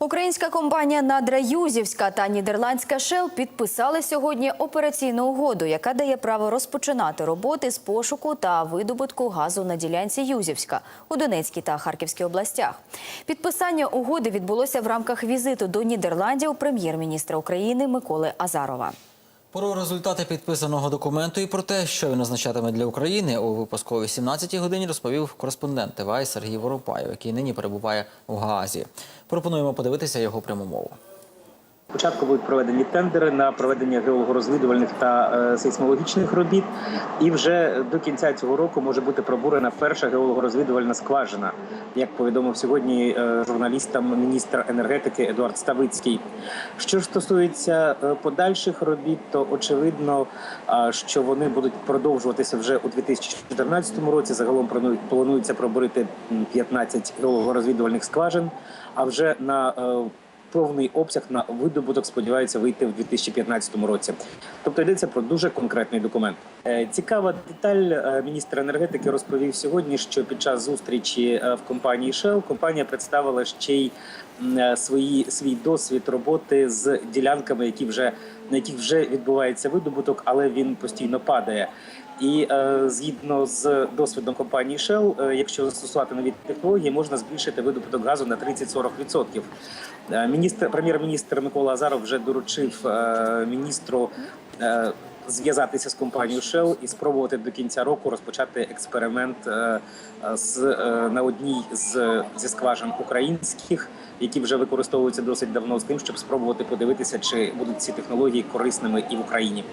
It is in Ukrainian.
Українська компанія Надра Юзівська та нідерландська Шел підписали сьогодні операційну угоду, яка дає право розпочинати роботи з пошуку та видобутку газу на ділянці Юзівська у Донецькій та Харківській областях. Підписання угоди відбулося в рамках візиту до Нідерландів прем'єр-міністра України Миколи Азарова. Про результати підписаного документу і про те, що він означатиме для України у випуску о 18-й годині, розповів кореспондент ТВА Сергій Воропаєв, який нині перебуває в Гаазі. Пропонуємо подивитися його пряму мову. Спочатку будуть проведені тендери на проведення геологорозвідувальних та е, сейсмологічних робіт, і вже до кінця цього року може бути пробурена перша геологорозвідувальна скважина, як повідомив сьогодні е, журналістам міністр енергетики Едуард Ставицький. Що ж стосується е, подальших робіт, то очевидно, а, що вони будуть продовжуватися вже у 2014 році. Загалом планується пробурити 15 геологорозвідувальних скважин. А вже на е, повний обсяг на видобуток сподіваються вийти в 2015 році. Тобто йдеться про дуже конкретний документ. Е, Цікава деталь. е, Міністр енергетики розповів сьогодні, що під час зустрічі е, в компанії Shell компанія представила ще й свої свій досвід роботи з ділянками, які вже на яких вже відбувається видобуток, але він постійно падає. І е, згідно з досвідом компанії Shell, е, якщо застосувати нові технології, можна збільшити видобуток газу на 30-40%. Е, Міністр прем'єр-міністр Микола Азаров вже доручив е, міністру. е, Зв'язатися з компанією Shell і спробувати до кінця року розпочати експеримент е, з е, на одній з зі скважин українських, які вже використовуються досить давно, з тим, щоб спробувати подивитися, чи будуть ці технології корисними і в Україні.